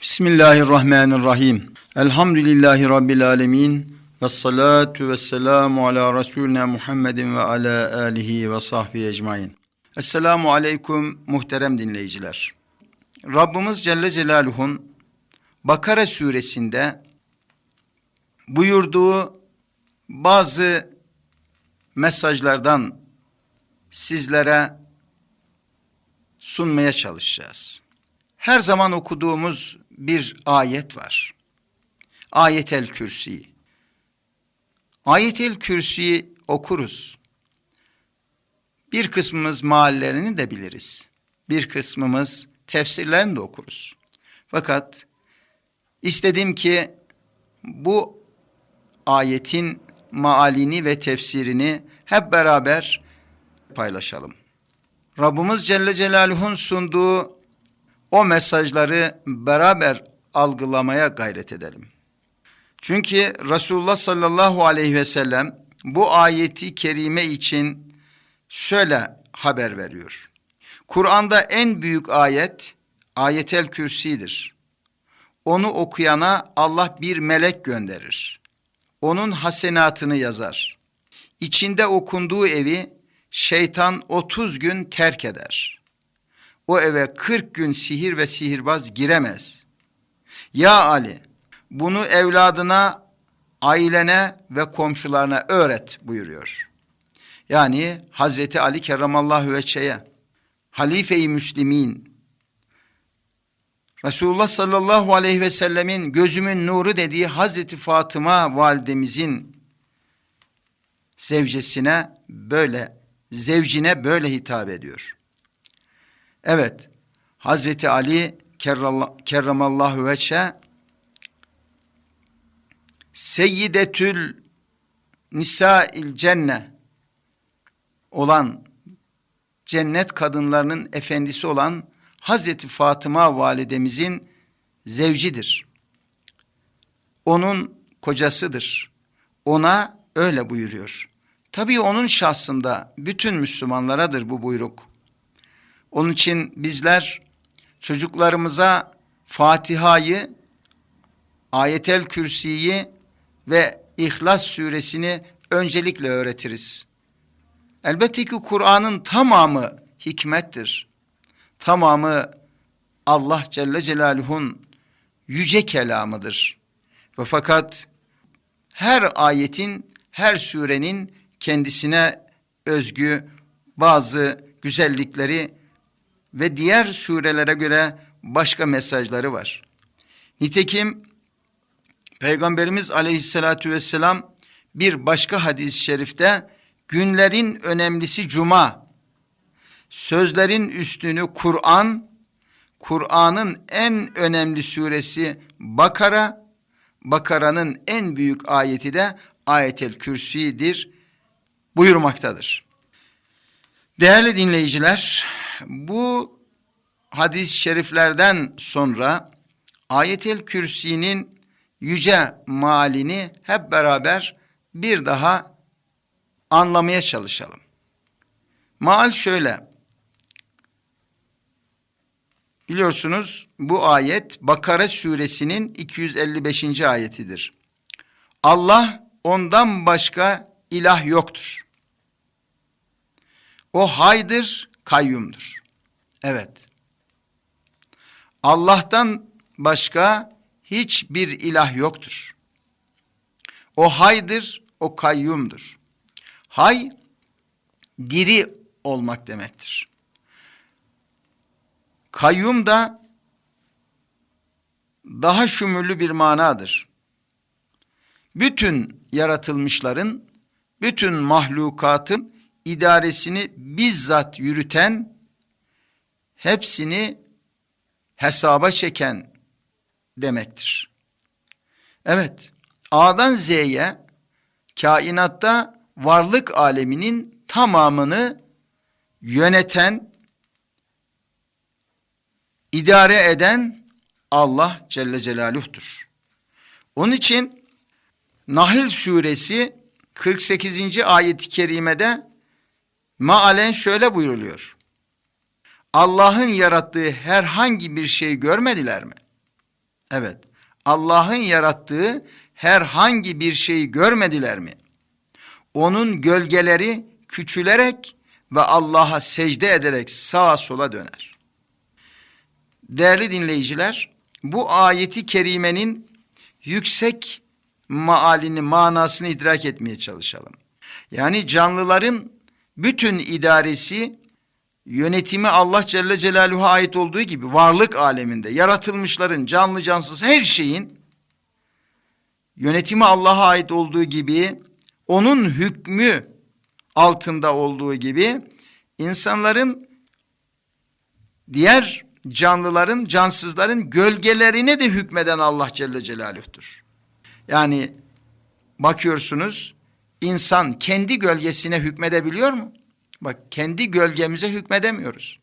Bismillahirrahmanirrahim. Elhamdülillahi Rabbil alemin. Ve salatu ve selamu ala Resulina Muhammedin ve ala alihi ve sahbihi ecmain. Esselamu aleyküm muhterem dinleyiciler. Rabbimiz Celle Celaluhu'nun Bakara suresinde buyurduğu bazı mesajlardan sizlere sunmaya çalışacağız. Her zaman okuduğumuz bir ayet var. Ayetel Kürsi. Ayetel Kürsi'yi okuruz. Bir kısmımız meallerini de biliriz. Bir kısmımız tefsirlerini de okuruz. Fakat istedim ki bu ayetin maalini ve tefsirini hep beraber paylaşalım. Rabbimiz Celle Celaluhu'nun sunduğu o mesajları beraber algılamaya gayret edelim. Çünkü Resulullah sallallahu aleyhi ve sellem bu ayeti kerime için şöyle haber veriyor. Kur'an'da en büyük ayet ayetel kürsidir. Onu okuyana Allah bir melek gönderir. Onun hasenatını yazar. İçinde okunduğu evi şeytan 30 gün terk eder. O eve 40 gün sihir ve sihirbaz giremez. Ya Ali bunu evladına, ailene ve komşularına öğret buyuruyor. Yani Hazreti Ali kerramallahu veçheye, halife-i müslimin, Resulullah sallallahu aleyhi ve sellemin gözümün nuru dediği Hazreti Fatıma validemizin zevcesine böyle, zevcine böyle hitap ediyor. Evet, Hazreti Ali kerramallahu veçhe seyyidetül nisa'il cenne olan cennet kadınlarının efendisi olan Hazreti Fatıma validemizin zevcidir. Onun kocasıdır. Ona öyle buyuruyor. Tabii onun şahsında bütün Müslümanlaradır bu buyruk. Onun için bizler çocuklarımıza Fatiha'yı, Ayetel Kürsi'yi ve İhlas suresini öncelikle öğretiriz. Elbette ki Kur'an'ın tamamı hikmettir. Tamamı Allah Celle Celaluhu'nun yüce kelamıdır. Ve fakat her ayetin, her surenin kendisine özgü bazı güzellikleri ve diğer surelere göre başka mesajları var. Nitekim Peygamberimiz aleyhissalatü vesselam bir başka hadis-i şerifte günlerin önemlisi cuma, sözlerin üstünü Kur'an, Kur'an'ın en önemli suresi Bakara, Bakara'nın en büyük ayeti de Ayetel Kürsi'dir buyurmaktadır. Değerli dinleyiciler, bu hadis-i şeriflerden sonra Ayetel Kürsi'nin yüce malini hep beraber bir daha anlamaya çalışalım. Mal şöyle. Biliyorsunuz bu ayet Bakara suresinin 255. ayetidir. Allah ondan başka ilah yoktur. O haydır, kayyumdur. Evet. Allah'tan başka hiçbir ilah yoktur. O haydır, o kayyumdur. Hay, diri olmak demektir. Kayyum da daha şümüllü bir manadır. Bütün yaratılmışların, bütün mahlukatın idaresini bizzat yürüten, hepsini hesaba çeken demektir. Evet, A'dan Z'ye kainatta varlık aleminin tamamını yöneten, idare eden Allah Celle Celaluh'tur. Onun için Nahil suresi 48. ayet-i kerimede Maalen şöyle buyruluyor. Allah'ın yarattığı herhangi bir şey görmediler mi? Evet. Allah'ın yarattığı herhangi bir şeyi görmediler mi? Onun gölgeleri küçülerek ve Allah'a secde ederek sağa sola döner. Değerli dinleyiciler, bu ayeti kerimenin yüksek maalini, manasını idrak etmeye çalışalım. Yani canlıların bütün idaresi, yönetimi Allah Celle Celaluhu'ya ait olduğu gibi varlık aleminde yaratılmışların canlı cansız her şeyin yönetimi Allah'a ait olduğu gibi onun hükmü altında olduğu gibi insanların diğer canlıların, cansızların gölgelerine de hükmeden Allah Celle Celaluh'tur. Yani bakıyorsunuz insan kendi gölgesine hükmedebiliyor mu? Bak kendi gölgemize hükmedemiyoruz.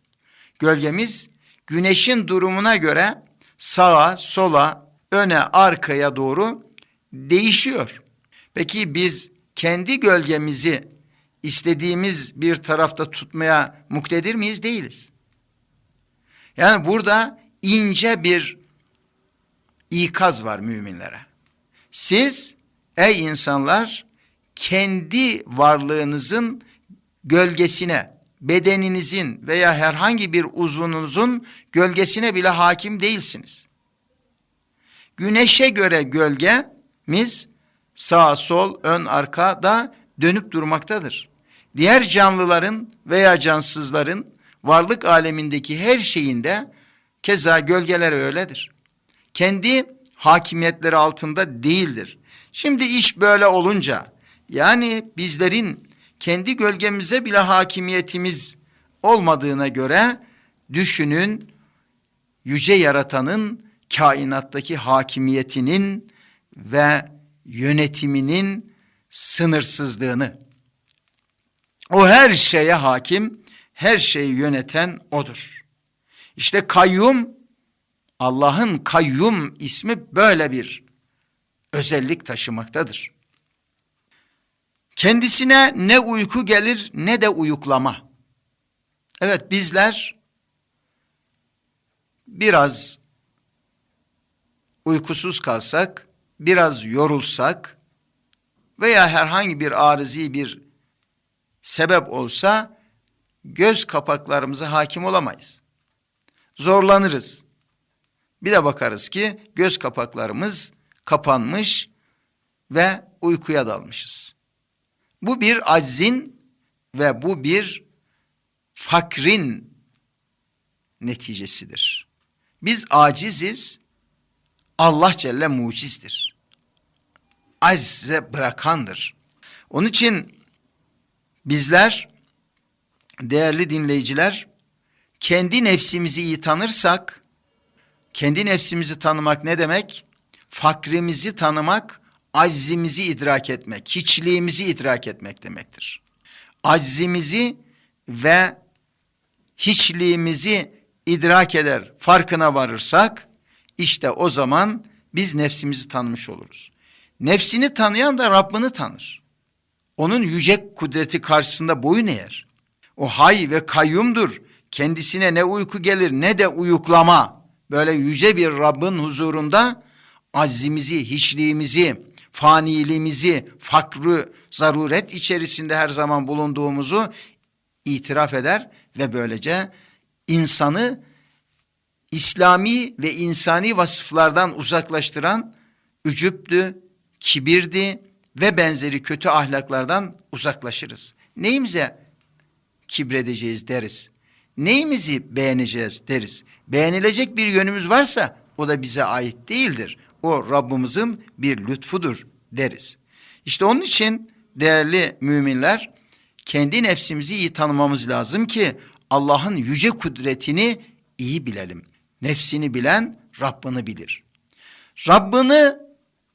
Gölgemiz güneşin durumuna göre sağa, sola, öne, arkaya doğru değişiyor. Peki biz kendi gölgemizi istediğimiz bir tarafta tutmaya muktedir miyiz? Değiliz. Yani burada ince bir ikaz var müminlere. Siz ey insanlar kendi varlığınızın gölgesine, bedeninizin veya herhangi bir uzvunuzun gölgesine bile hakim değilsiniz. Güneşe göre gölgemiz sağ, sol, ön, arka da dönüp durmaktadır. Diğer canlıların veya cansızların varlık alemindeki her şeyinde keza gölgeler öyledir. Kendi hakimiyetleri altında değildir. Şimdi iş böyle olunca yani bizlerin kendi gölgemize bile hakimiyetimiz olmadığına göre düşünün yüce yaratanın kainattaki hakimiyetinin ve yönetiminin sınırsızlığını. O her şeye hakim, her şeyi yöneten odur. İşte kayyum, Allah'ın kayyum ismi böyle bir özellik taşımaktadır. Kendisine ne uyku gelir ne de uyuklama. Evet bizler biraz uykusuz kalsak, biraz yorulsak veya herhangi bir arızi bir sebep olsa göz kapaklarımıza hakim olamayız. Zorlanırız. Bir de bakarız ki göz kapaklarımız kapanmış ve uykuya dalmışız. Bu bir aczin ve bu bir fakrin neticesidir. Biz aciziz, Allah Celle mucizdir. Acize bırakandır. Onun için bizler değerli dinleyiciler kendi nefsimizi iyi tanırsak kendi nefsimizi tanımak ne demek? Fakrimizi tanımak, aczimizi idrak etmek, hiçliğimizi idrak etmek demektir. Aczimizi ve hiçliğimizi idrak eder, farkına varırsak işte o zaman biz nefsimizi tanımış oluruz. Nefsini tanıyan da Rabbini tanır. Onun yüce kudreti karşısında boyun eğer. O hay ve kayyumdur. Kendisine ne uyku gelir ne de uyuklama. Böyle yüce bir Rabbin huzurunda azimizi, hiçliğimizi, faniliğimizi, fakrı, zaruret içerisinde her zaman bulunduğumuzu itiraf eder ve böylece insanı İslami ve insani vasıflardan uzaklaştıran ücüptü, kibirdi ve benzeri kötü ahlaklardan uzaklaşırız. Neyimize kibredeceğiz deriz. Neyimizi beğeneceğiz deriz. Beğenilecek bir yönümüz varsa o da bize ait değildir. O Rabbimizin bir lütfudur deriz. İşte onun için değerli müminler kendi nefsimizi iyi tanımamız lazım ki Allah'ın yüce kudretini iyi bilelim. Nefsini bilen Rabbini bilir. Rabbini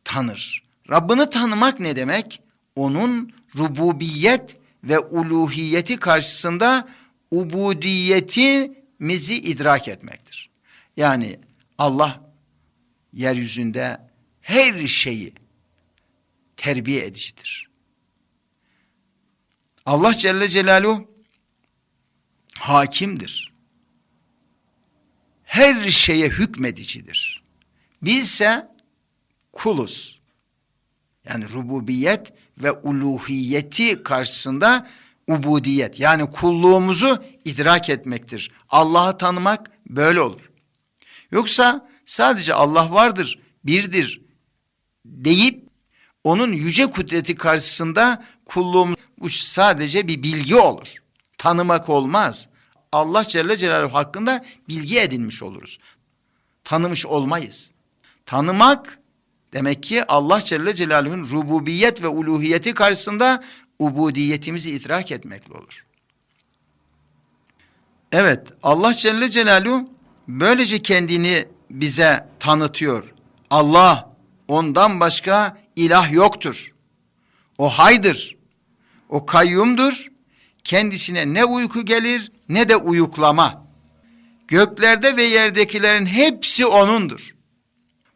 tanır. Rabbini tanımak ne demek? Onun rububiyet ve uluhiyeti karşısında ubudiyetimizi idrak etmektir. Yani Allah yeryüzünde her şeyi terbiye edicidir. Allah Celle Celaluhu hakimdir. Her şeye hükmedicidir. Bizse kuluz. Yani rububiyet ve uluhiyeti karşısında ubudiyet yani kulluğumuzu idrak etmektir. Allah'ı tanımak böyle olur. Yoksa sadece Allah vardır, birdir deyip onun yüce kudreti karşısında kulluğumuz bu sadece bir bilgi olur. Tanımak olmaz. Allah Celle Celaluhu hakkında bilgi edinmiş oluruz. Tanımış olmayız. Tanımak demek ki Allah Celle Celaluhu'nun rububiyet ve uluhiyeti karşısında ubudiyetimizi idrak etmekle olur. Evet Allah Celle Celaluhu böylece kendini bize tanıtıyor. Allah ondan başka ilah yoktur. O haydır. O kayyumdur. Kendisine ne uyku gelir ne de uyuklama. Göklerde ve yerdekilerin hepsi O'nundur.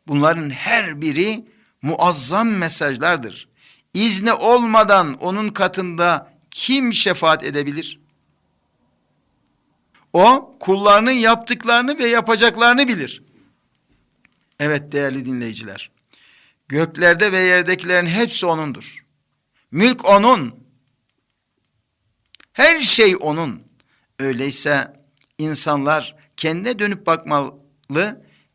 Bunların her biri muazzam mesajlardır. İzni olmadan O'nun katında kim şefaat edebilir? O kullarının yaptıklarını ve yapacaklarını bilir. Evet değerli dinleyiciler. Göklerde ve yerdekilerin hepsi O'nundur. Mülk O'nun. Her şey O'nun. Öyleyse insanlar kendine dönüp bakmalı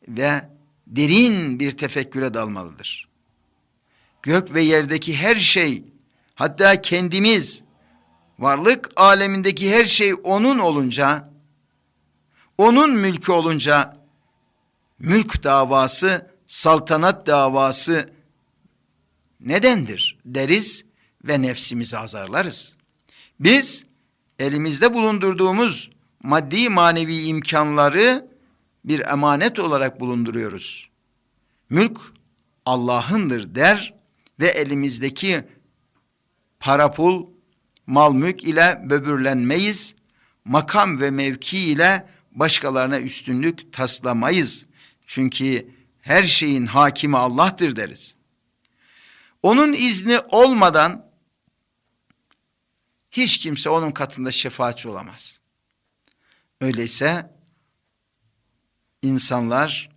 ve derin bir tefekküre dalmalıdır. Gök ve yerdeki her şey, hatta kendimiz, varlık alemindeki her şey onun olunca, onun mülkü olunca, mülk davası, saltanat davası nedendir deriz ve nefsimizi azarlarız. Biz elimizde bulundurduğumuz maddi manevi imkanları bir emanet olarak bulunduruyoruz. Mülk Allah'ındır der ve elimizdeki para pul, mal mülk ile böbürlenmeyiz. Makam ve mevki ile başkalarına üstünlük taslamayız. Çünkü her şeyin hakimi Allah'tır deriz. Onun izni olmadan hiç kimse onun katında şefaatçi olamaz. Öyleyse insanlar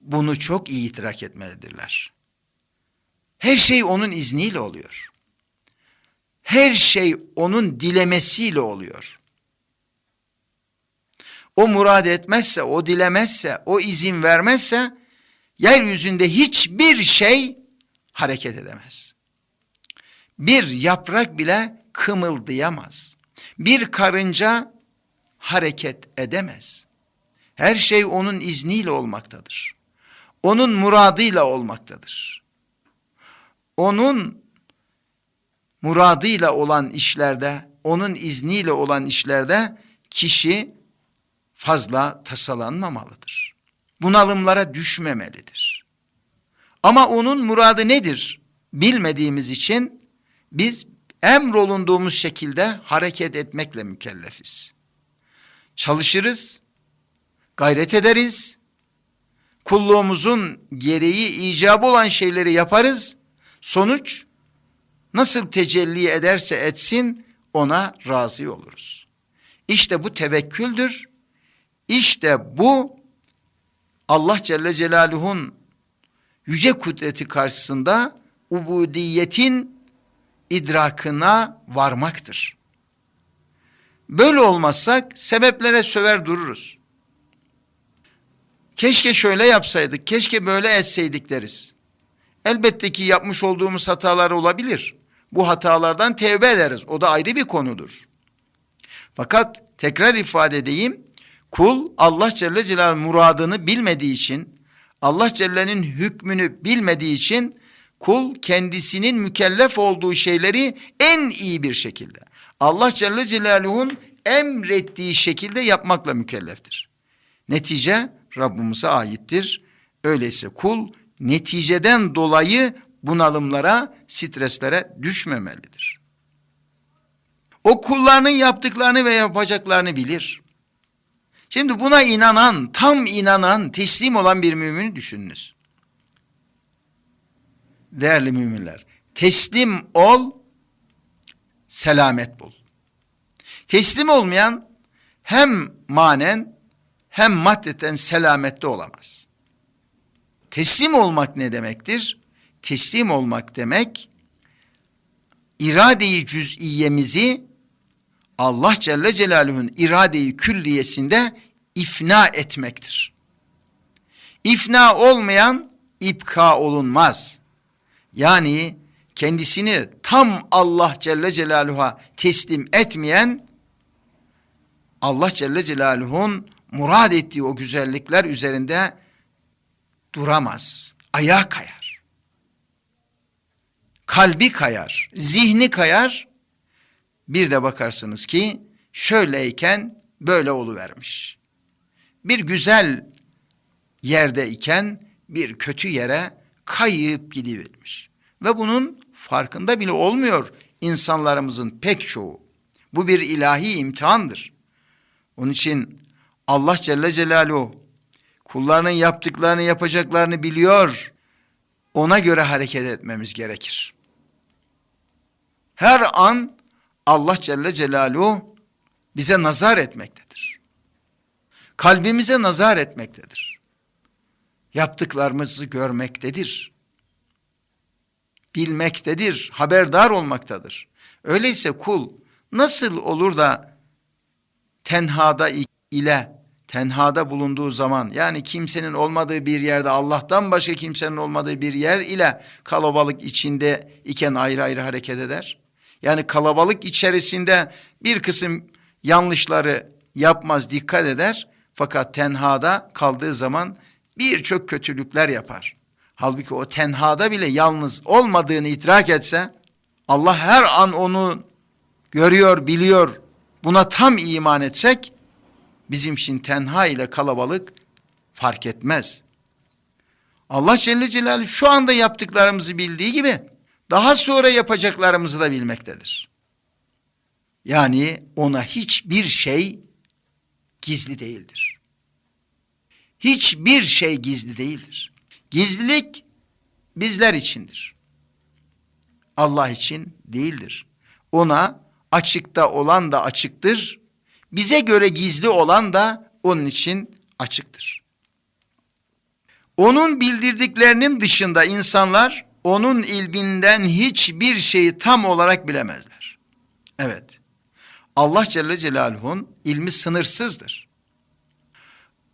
bunu çok iyi idrak etmelidirler. Her şey onun izniyle oluyor. Her şey onun dilemesiyle oluyor. O murad etmezse, o dilemezse, o izin vermezse yeryüzünde hiçbir şey hareket edemez. Bir yaprak bile kımıldayamaz. Bir karınca hareket edemez. Her şey onun izniyle olmaktadır. Onun muradıyla olmaktadır. Onun muradıyla olan işlerde, onun izniyle olan işlerde kişi fazla tasalanmamalıdır. Bunalımlara düşmemelidir. Ama onun muradı nedir? Bilmediğimiz için biz emrolunduğumuz şekilde hareket etmekle mükellefiz. Çalışırız, gayret ederiz, kulluğumuzun gereği icabı olan şeyleri yaparız, sonuç nasıl tecelli ederse etsin ona razı oluruz. İşte bu tevekküldür, işte bu Allah Celle Celaluhu'nun yüce kudreti karşısında ubudiyetin idrakına varmaktır. Böyle olmazsak sebeplere söver dururuz. Keşke şöyle yapsaydık, keşke böyle etseydik deriz. Elbette ki yapmış olduğumuz hatalar olabilir. Bu hatalardan tevbe ederiz. O da ayrı bir konudur. Fakat tekrar ifade edeyim. Kul Allah Celle Celal muradını bilmediği için, Allah Celle'nin hükmünü bilmediği için kul kendisinin mükellef olduğu şeyleri en iyi bir şekilde Allah Celle Celaluhu'nun emrettiği şekilde yapmakla mükelleftir. Netice Rabbimize aittir. Öyleyse kul neticeden dolayı bunalımlara, streslere düşmemelidir. O kullarının yaptıklarını ve yapacaklarını bilir. Şimdi buna inanan, tam inanan, teslim olan bir mümini düşününüz. Değerli müminler, teslim ol, selamet bul. Teslim olmayan hem manen hem maddeten selamette olamaz. Teslim olmak ne demektir? Teslim olmak demek irade-i cüz'iyemizi Allah Celle Celaluhu'nun irade-i külliyesinde ifna etmektir. İfna olmayan ipka olunmaz. Yani kendisini tam Allah Celle Celaluhu'ya teslim etmeyen Allah Celle Celaluhu'nun murad ettiği o güzellikler üzerinde duramaz. Ayağa kayar. Kalbi kayar, zihni kayar. Bir de bakarsınız ki şöyleyken böyle oluvermiş. Bir güzel yerde iken bir kötü yere kayıp gidivermiş. Ve bunun farkında bile olmuyor insanlarımızın pek çoğu. Bu bir ilahi imtihandır. Onun için Allah Celle Celaluhu kullarının yaptıklarını yapacaklarını biliyor. Ona göre hareket etmemiz gerekir. Her an Allah Celle Celaluhu bize nazar etmektedir. Kalbimize nazar etmektedir. Yaptıklarımızı görmektedir. Bilmektedir, haberdar olmaktadır. Öyleyse kul nasıl olur da tenhada ile tenhada bulunduğu zaman yani kimsenin olmadığı bir yerde Allah'tan başka kimsenin olmadığı bir yer ile kalabalık içinde iken ayrı ayrı hareket eder. Yani kalabalık içerisinde bir kısım yanlışları yapmaz, dikkat eder. Fakat tenhada kaldığı zaman birçok kötülükler yapar. Halbuki o tenhada bile yalnız olmadığını idrak etse, Allah her an onu görüyor, biliyor. Buna tam iman etsek, bizim için tenha ile kalabalık fark etmez. Allah Celle Celaluhu şu anda yaptıklarımızı bildiği gibi, daha sonra yapacaklarımızı da bilmektedir. Yani ona hiçbir şey gizli değildir. Hiçbir şey gizli değildir. Gizlilik bizler içindir. Allah için değildir. Ona açıkta olan da açıktır. Bize göre gizli olan da onun için açıktır. Onun bildirdiklerinin dışında insanlar onun ilminden hiçbir şeyi tam olarak bilemezler. Evet. Allah Celle Celaluhu'nun ilmi sınırsızdır.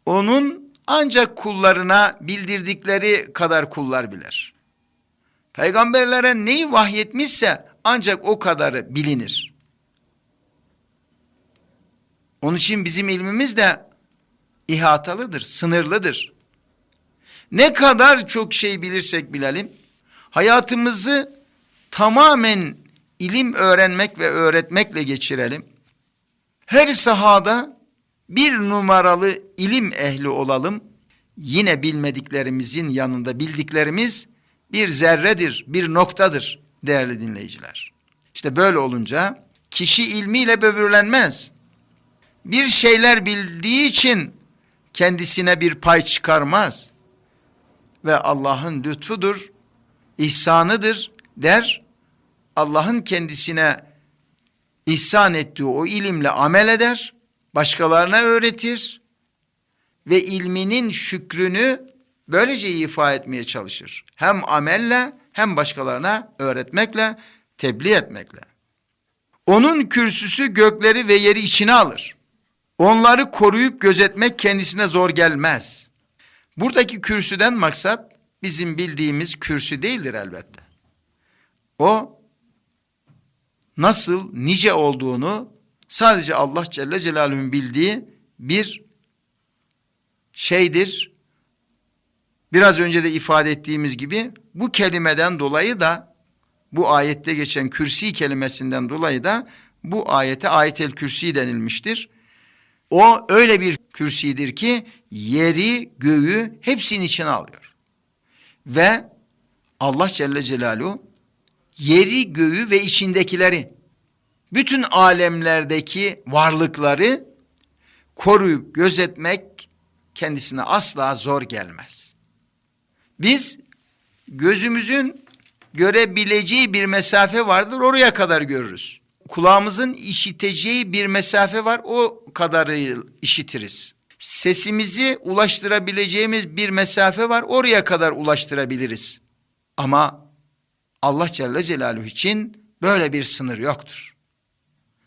Onun ancak kullarına bildirdikleri kadar kullar bilir. Peygamberlere neyi vahyetmişse ancak o kadarı bilinir. Onun için bizim ilmimiz de ihatalıdır, sınırlıdır. Ne kadar çok şey bilirsek bilelim, hayatımızı tamamen ilim öğrenmek ve öğretmekle geçirelim. Her sahada bir numaralı ilim ehli olalım. Yine bilmediklerimizin yanında bildiklerimiz bir zerredir, bir noktadır değerli dinleyiciler. İşte böyle olunca kişi ilmiyle böbürlenmez. Bir şeyler bildiği için kendisine bir pay çıkarmaz. Ve Allah'ın lütfudur, ihsanıdır der. Allah'ın kendisine ihsan ettiği o ilimle amel eder, başkalarına öğretir ve ilminin şükrünü böylece ifa etmeye çalışır. Hem amelle hem başkalarına öğretmekle, tebliğ etmekle. Onun kürsüsü gökleri ve yeri içine alır. Onları koruyup gözetmek kendisine zor gelmez. Buradaki kürsüden maksat bizim bildiğimiz kürsü değildir elbette. O nasıl, nice olduğunu sadece Allah Celle Celaluhu'nun bildiği bir şeydir. Biraz önce de ifade ettiğimiz gibi bu kelimeden dolayı da bu ayette geçen kürsi kelimesinden dolayı da bu ayete ayetel kürsi denilmiştir. O öyle bir kürsidir ki yeri, göğü hepsinin içine alıyor. Ve Allah Celle Celaluhu yeri, göğü ve içindekileri, bütün alemlerdeki varlıkları koruyup gözetmek kendisine asla zor gelmez. Biz gözümüzün görebileceği bir mesafe vardır, oraya kadar görürüz. Kulağımızın işiteceği bir mesafe var, o kadarı işitiriz. Sesimizi ulaştırabileceğimiz bir mesafe var. Oraya kadar ulaştırabiliriz. Ama Allah Celle Celaluhu için böyle bir sınır yoktur.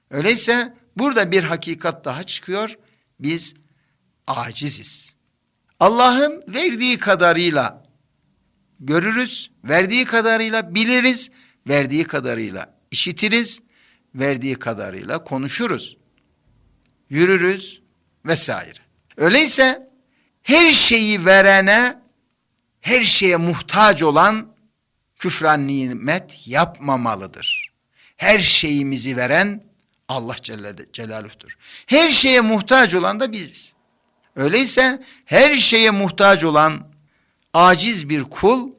Öyleyse burada bir hakikat daha çıkıyor. Biz aciziz. Allah'ın verdiği kadarıyla görürüz, verdiği kadarıyla biliriz, verdiği kadarıyla işitiriz, verdiği kadarıyla konuşuruz, yürürüz vesaire. Öyleyse her şeyi verene, her şeye muhtaç olan küfran nimet yapmamalıdır. Her şeyimizi veren Allah Celle Celaluh'tur. Her şeye muhtaç olan da biziz. Öyleyse her şeye muhtaç olan aciz bir kul,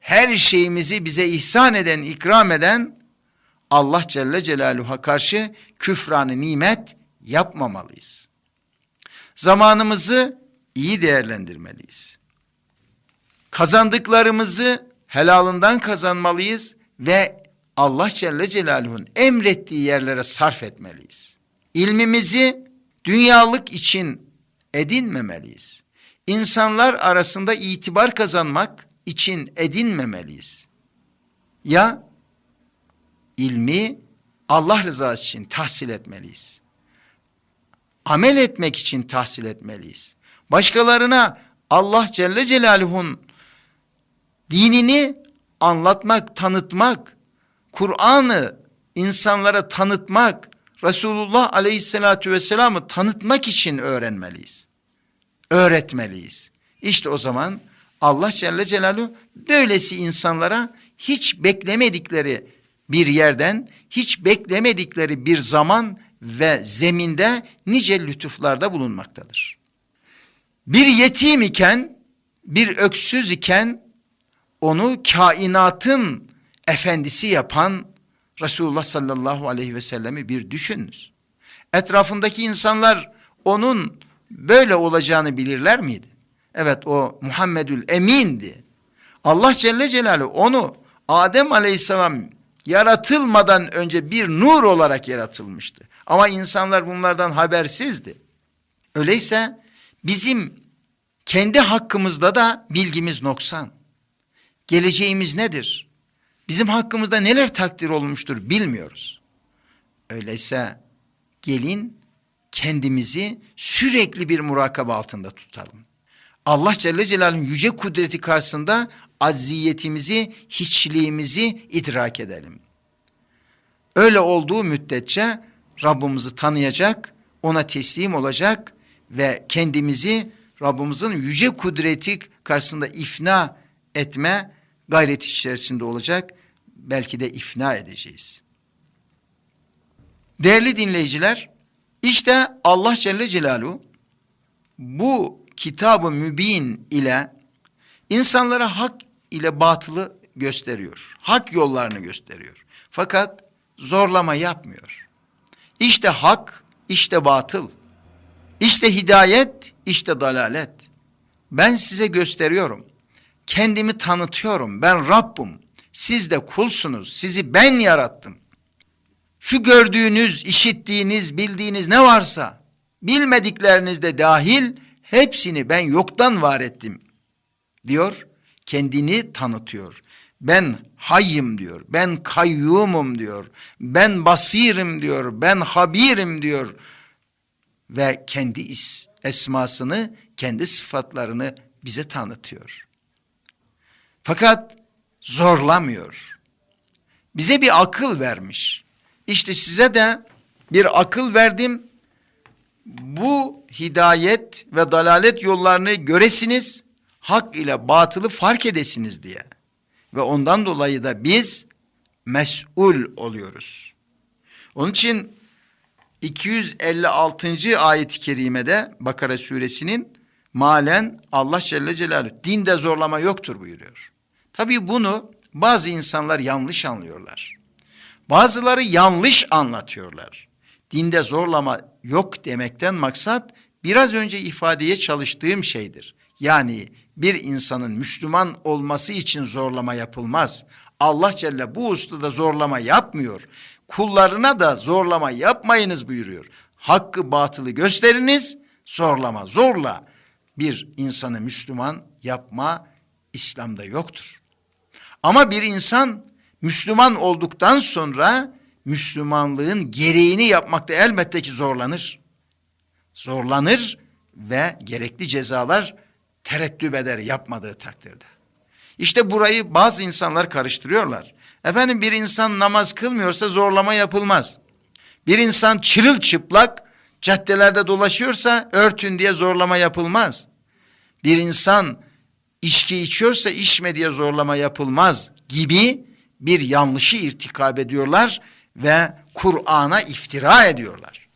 her şeyimizi bize ihsan eden, ikram eden Allah Celle Celaluhu'ya karşı küfranı nimet yapmamalıyız. Zamanımızı iyi değerlendirmeliyiz. Kazandıklarımızı helalından kazanmalıyız ve Allah Celle Celaluhu'nun emrettiği yerlere sarf etmeliyiz. İlmimizi dünyalık için edinmemeliyiz. İnsanlar arasında itibar kazanmak için edinmemeliyiz. Ya ilmi Allah rızası için tahsil etmeliyiz. Amel etmek için tahsil etmeliyiz. Başkalarına Allah Celle Celaluhu'nun dinini anlatmak, tanıtmak, Kur'an'ı insanlara tanıtmak, Resulullah Aleyhisselatü Vesselam'ı tanıtmak için öğrenmeliyiz. Öğretmeliyiz. İşte o zaman Allah Celle Celaluhu böylesi insanlara hiç beklemedikleri bir yerden, hiç beklemedikleri bir zaman ve zeminde nice lütuflarda bulunmaktadır. Bir yetim iken, bir öksüz iken onu kainatın efendisi yapan Resulullah sallallahu aleyhi ve sellemi bir düşününüz. Etrafındaki insanlar onun böyle olacağını bilirler miydi? Evet o Muhammedül Emin'di. Allah Celle Celaluhu onu Adem aleyhisselam yaratılmadan önce bir nur olarak yaratılmıştı. Ama insanlar bunlardan habersizdi. Öyleyse bizim kendi hakkımızda da bilgimiz noksan. Geleceğimiz nedir? Bizim hakkımızda neler takdir olmuştur bilmiyoruz. Öyleyse gelin kendimizi sürekli bir murakaba altında tutalım. Allah Celle Celaluhu'nun yüce kudreti karşısında acziyetimizi, hiçliğimizi idrak edelim. Öyle olduğu müddetçe Rabbimizi tanıyacak, ona teslim olacak ve kendimizi Rabbimizin yüce kudreti karşısında ifna etme gayret içerisinde olacak. Belki de ifna edeceğiz. Değerli dinleyiciler, işte Allah Celle Celaluhu bu kitabı mübin ile insanlara hak ile batılı gösteriyor. Hak yollarını gösteriyor. Fakat zorlama yapmıyor. İşte hak, işte batıl. İşte hidayet, işte dalalet. Ben size gösteriyorum. Kendimi tanıtıyorum. Ben Rabbim. Siz de kulsunuz. Sizi ben yarattım. Şu gördüğünüz, işittiğiniz, bildiğiniz ne varsa bilmedikleriniz de dahil hepsini ben yoktan var ettim diyor. Kendini tanıtıyor. Ben hayyim diyor. Ben kayyumum diyor. Ben basirim diyor. Ben habirim diyor. Ve kendi is, esmasını, kendi sıfatlarını bize tanıtıyor. Fakat zorlamıyor. Bize bir akıl vermiş. İşte size de bir akıl verdim. Bu hidayet ve dalalet yollarını göresiniz, hak ile batılı fark edesiniz diye. Ve ondan dolayı da biz mesul oluyoruz. Onun için 256. ayet-i kerimede Bakara suresinin malen Allah Celle Celaluhu dinde zorlama yoktur buyuruyor. Tabii bunu bazı insanlar yanlış anlıyorlar. Bazıları yanlış anlatıyorlar. Dinde zorlama yok demekten maksat biraz önce ifadeye çalıştığım şeydir. Yani bir insanın Müslüman olması için zorlama yapılmaz. Allah Celle bu ustada zorlama yapmıyor. Kullarına da zorlama yapmayınız buyuruyor. Hakkı batılı gösteriniz, zorlama, zorla bir insanı Müslüman yapma İslam'da yoktur. Ama bir insan Müslüman olduktan sonra Müslümanlığın gereğini yapmakta elbette ki zorlanır. Zorlanır ve gerekli cezalar tereddüt eder yapmadığı takdirde. İşte burayı bazı insanlar karıştırıyorlar. Efendim bir insan namaz kılmıyorsa zorlama yapılmaz. Bir insan çırılçıplak caddelerde dolaşıyorsa örtün diye zorlama yapılmaz. Bir insan içki içiyorsa içme diye zorlama yapılmaz gibi bir yanlışı irtikab ediyorlar ve Kur'an'a iftira ediyorlar.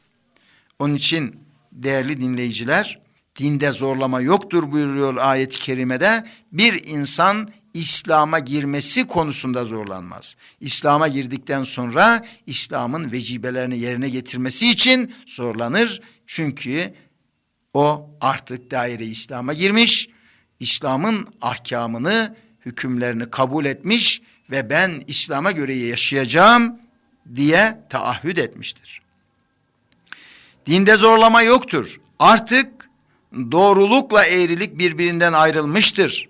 Onun için değerli dinleyiciler dinde zorlama yoktur buyuruyor ayet-i kerimede. Bir insan İslam'a girmesi konusunda zorlanmaz. İslam'a girdikten sonra İslam'ın vecibelerini yerine getirmesi için zorlanır. Çünkü o artık daire İslam'a girmiş, İslam'ın ahkamını, hükümlerini kabul etmiş ve ben İslam'a göre yaşayacağım diye taahhüt etmiştir. Dinde zorlama yoktur. Artık doğrulukla eğrilik birbirinden ayrılmıştır.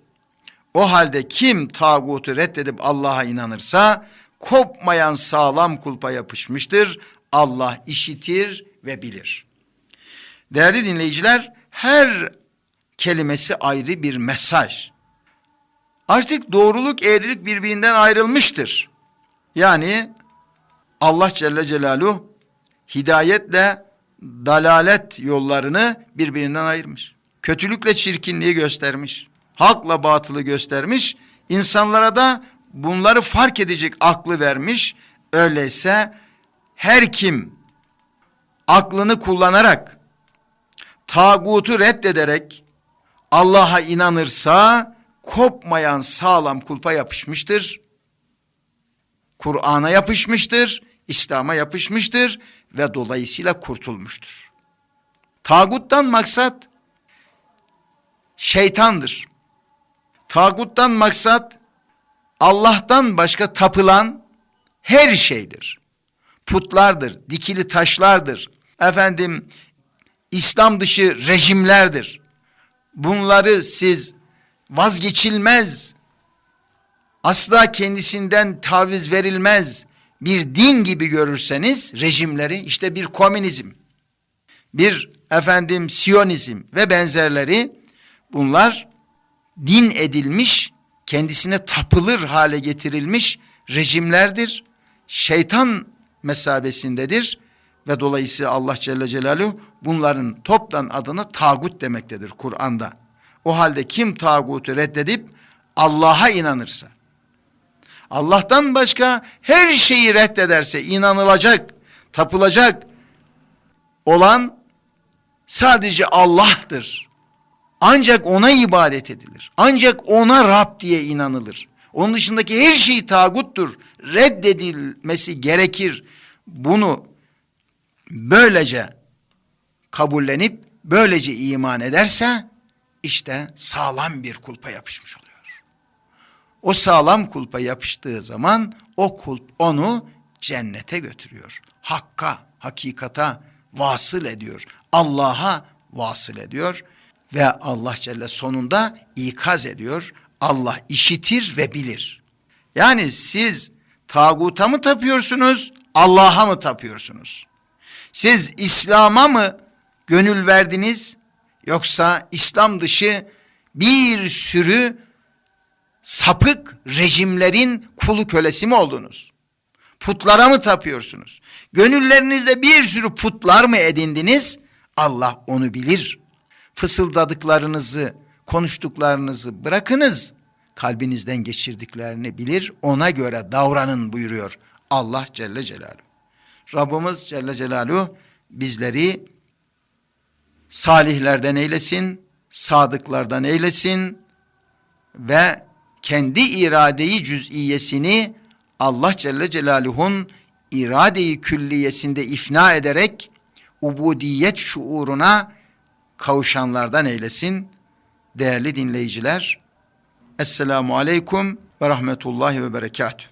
O halde kim tağutu reddedip Allah'a inanırsa kopmayan sağlam kulpa yapışmıştır. Allah işitir ve bilir. Değerli dinleyiciler her kelimesi ayrı bir mesaj. Artık doğruluk eğrilik birbirinden ayrılmıştır. Yani Allah Celle Celaluhu hidayetle dalalet yollarını birbirinden ayırmış. Kötülükle çirkinliği göstermiş. Hakla batılı göstermiş. İnsanlara da bunları fark edecek aklı vermiş. Öyleyse her kim aklını kullanarak tağutu reddederek Allah'a inanırsa kopmayan sağlam kulpa yapışmıştır. Kur'an'a yapışmıştır, İslam'a yapışmıştır ve dolayısıyla kurtulmuştur. Tağuttan maksat şeytandır. Tağuttan maksat Allah'tan başka tapılan her şeydir. Putlardır, dikili taşlardır. Efendim İslam dışı rejimlerdir. Bunları siz vazgeçilmez, asla kendisinden taviz verilmez bir din gibi görürseniz rejimleri işte bir komünizm, bir efendim siyonizm ve benzerleri bunlar din edilmiş, kendisine tapılır hale getirilmiş rejimlerdir. Şeytan mesabesindedir ve dolayısıyla Allah Celle Celaluhu bunların toptan adına tağut demektedir Kur'an'da. O halde kim tağutu reddedip Allah'a inanırsa, Allah'tan başka her şeyi reddederse inanılacak, tapılacak olan sadece Allah'tır. Ancak ona ibadet edilir. Ancak ona Rab diye inanılır. Onun dışındaki her şey tağuttur. Reddedilmesi gerekir. Bunu böylece kabullenip böylece iman ederse işte sağlam bir kulpa yapışmış oluyor. O sağlam kulpa yapıştığı zaman o kulp onu cennete götürüyor. Hakka, hakikata vasıl ediyor. Allah'a vasıl ediyor ve Allah Celle sonunda ikaz ediyor. Allah işitir ve bilir. Yani siz tağuta mı tapıyorsunuz, Allah'a mı tapıyorsunuz? Siz İslam'a mı gönül verdiniz yoksa İslam dışı bir sürü sapık rejimlerin kulu kölesi mi oldunuz? Putlara mı tapıyorsunuz? Gönüllerinizde bir sürü putlar mı edindiniz? Allah onu bilir. Fısıldadıklarınızı, konuştuklarınızı bırakınız. Kalbinizden geçirdiklerini bilir, ona göre davranın buyuruyor Allah Celle Celaluhu. Rabbimiz Celle Celaluhu bizleri salihlerden eylesin, sadıklardan eylesin ve kendi iradeyi cüz'iyesini Allah Celle Celaluhu'nun iradeyi külliyesinde ifna ederek ubudiyet şuuruna kavuşanlardan eylesin. Değerli dinleyiciler, Esselamu Aleyküm ve Rahmetullahi ve Berekatuhu.